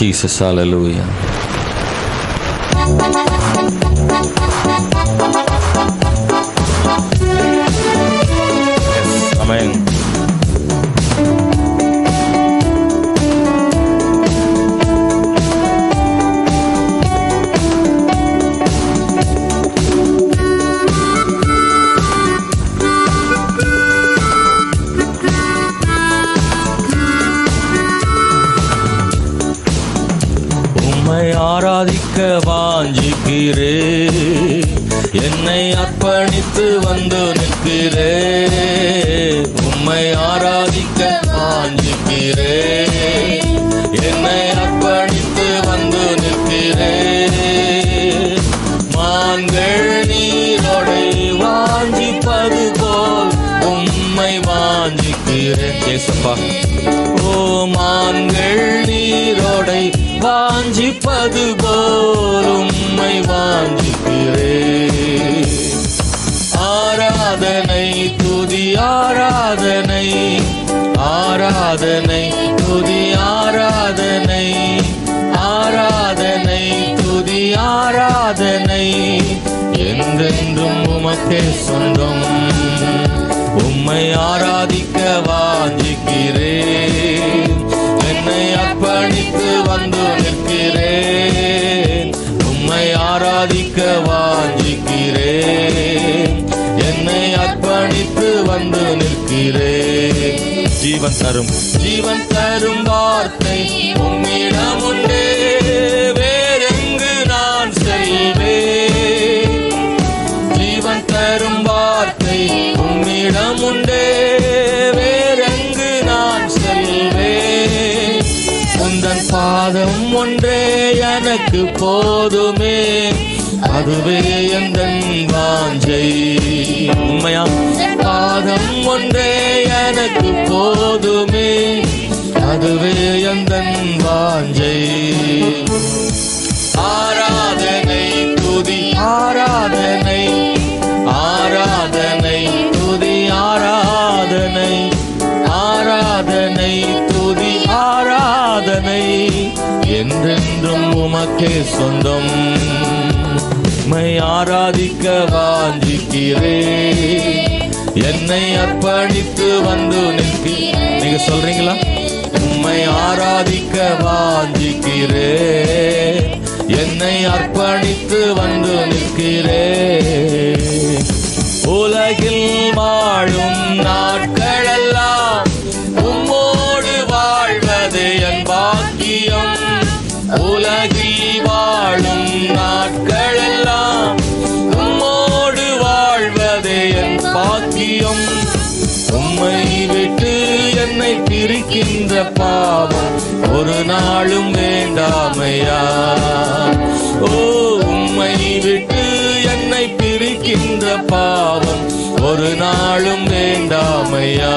Jesus, hallelujah. ஆராதிக்க வாஞ்சிக்கிறே. என்னை அர்ப்பணித்து வந்து நிற்கிறே. உம்மை ஆராதிக்க வாஞ்சிக்கிறே. என்னை அர்ப்பணித்து வந்து நிற்கிறே. மாங்கள் நீரோடை வாஞ்சிப்பது போல் உம்மை வாஞ்சிக்கிறேன் ஏசப்பா. ஓ மான்கள் நீரோடை வாஞ்சிப்பது போல் உம்மை வாஞ்சிக்கிறே ஆராதனை துதி ஆராதனை. ஆராதனை துதி ஆராதனை. ஆராதனை துதி ஆராதனை. என்றென்றும் உமக்கே சொந்தம். உம்மை ஆராதிக்க வாஞ்சிக்கிறேன். வந்து நிற்கிறேன். உம்மை ஆராதிக்க வாஞ்சிக்கிறேன். என்னை அர்ப்பணித்து வந்து நிற்கிறேன். ஜீவன் தரும். ஜீவன் தரும் வார்த்தை பாதம் ஒன்றே எனக்கு போதுமே. அதுவே எந்தன் வாஞ்சை உண்மையா? பாதம் ஒன்றே எனக்கு போதுமே. அதுவே எந்தன் வாஞ்சை ஆராதனை துதி ஆராதனை. ஆராதனை துதி ஆராதனை. ஆராதனை துதி என்றென்றும் உமக்கே சொந்தம். மை ஆராதிக்க வாஞ்சிக்கிறே. என்னை அர்ப்பணித்து வந்து நிற்கிறேன் நீங்க சொல்றீங்களா? உம்மை ஆராதிக்க வாஞ்சிக்கிறே. என்னை அர்ப்பணித்து வந்து நிற்கிறே. உலகில் வாழும் நான் பாக்கியம். உம்மை விட்டு என்னை பிரிக்கின்ற பாவம் ஒரு நாளும் வேண்டாமையா? ஓ உம்மை விட்டு என்னை பிரிக்கின்ற பாவம் ஒரு நாளும் வேண்டாமையா?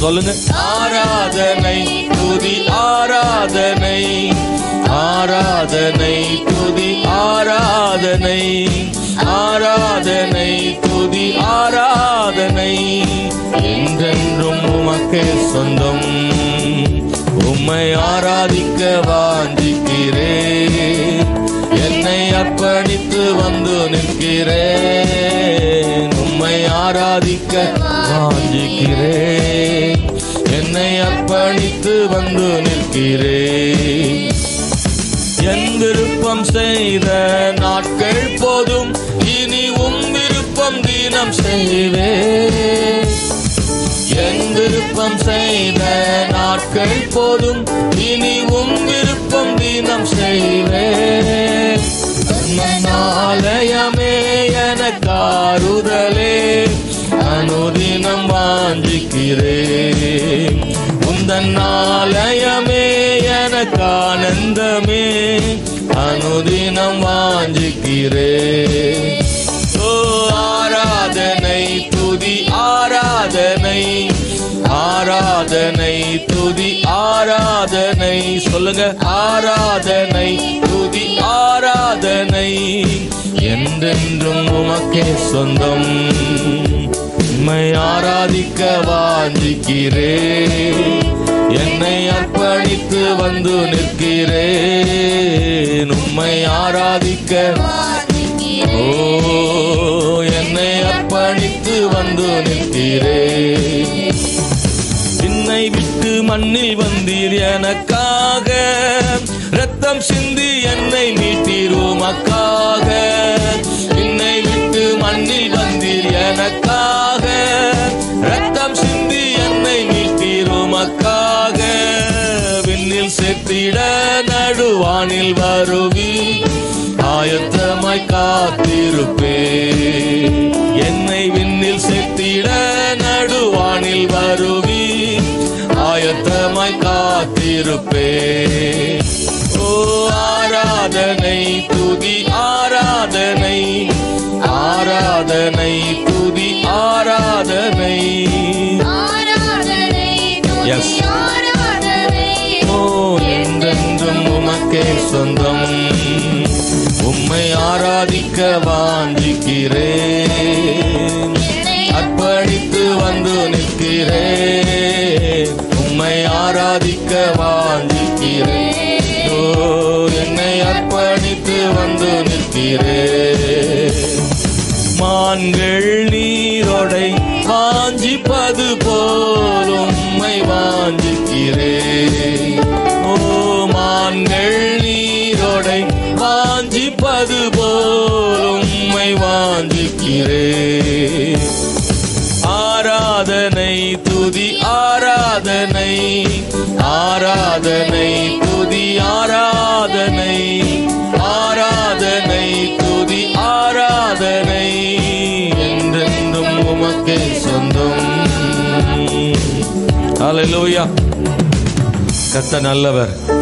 சொல்லுங்க. ஆராதனை துதி ஆராதனை. ஆராதனை துதி ஆராதனை. ஆராதனை என்றென்றும் உமக்கு சொந்தம். உம்மை ஆராதிக்க வாஞ்சிக்கிறே என்னை அர்ப்பணித்து வந்து நிற்கிறேன். உம்மை ஆராதிக்க வாஞ்சிக்கிறேன். என்னை அர்ப்பணித்து வந்து நிற்கிறேன். என் விருப்பம் செய்த நாட்கள் விருப்பம் செய்வே என் விருப்பம் செய்த நாட்கள் போதும் இனி உன் விருப்பம் தினம் செய்வேன். ஆலயமே எனக்காறுதலே அனுதினம் வாஞ்சிக்கிறேன். உந்தன் ஆலயமே எனக்கு ஆனந்தமே அனுதினம் வாஞ்சிக்கிறேன். ஆராதனை துதி ஆராதனை. ஆராதனை துதி ஆராதனை. சொல்லுங்க ஆராதனை துதி ஆராதனை. என்றென்றும் உமக்கே சொந்தம். உம்மை ஆராதிக்க வாஞ்சிக்கிறேன் என்னை அர்ப்பணி அர்ப்பணித்து வந்து நிற்கிறேன் உம்மை ஆராதிக்க ஓ வந்து என்னை விட்டு மண்ணில் வந்தீர் எனக்காக. ரத்தம் சிந்தி என்னை மீட்டீர் உமக்காக என்னை விட்டு மண்ணில் வந்தீர் எனக்காக. ரத்தம் சிந்தி என்னை மீட்டீர் உமக்காக விண்ணில் செத்திட நடுவானில் வருவி ஆயத்தமாய் காத்திருப்பே காத்திருப்பே ஓ ஆராதனை துதி ஆராதனை. ஆராதனை துதி ஆராதனை. Yes. ஓ என்றென்றும் உமக்கே சொந்தம். உம்மை ஆராதிக்க வாஞ்சிக்கிறேன். அர்ப்பணித்து வந்து நிற்கிறேன். ஆராதிக்க வாழ்கிறேன் ஓ என்னை அர்ப்பணித்து வந்து நிற்கிறேன் மான்கள் நீரோடை வாஞ்சிப்பது போல் உம்மை வாஞ்சிக்கிறேன் ஓ மான்கள் நீரோடை வாஞ்சிப்பது போல் உம்மை வாஞ்சிக்கிறேன் ஆராதனை ஆராதனை ஆராதனை துதி ஆராதனை ஆராதனை துதி ஆராதனை. என்றென்றும் உமக்கே சொந்தம். ஹalleluya. கத்த நல்லவர்.